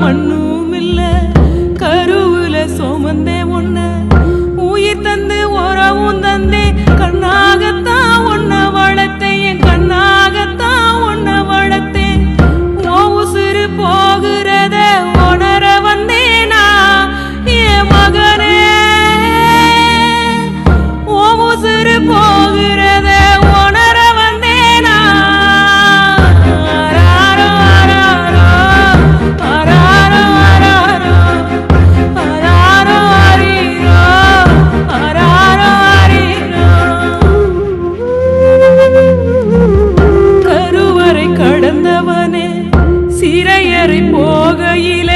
மண்ணும் இல்ல கருவுல சுமந்தே கையிலே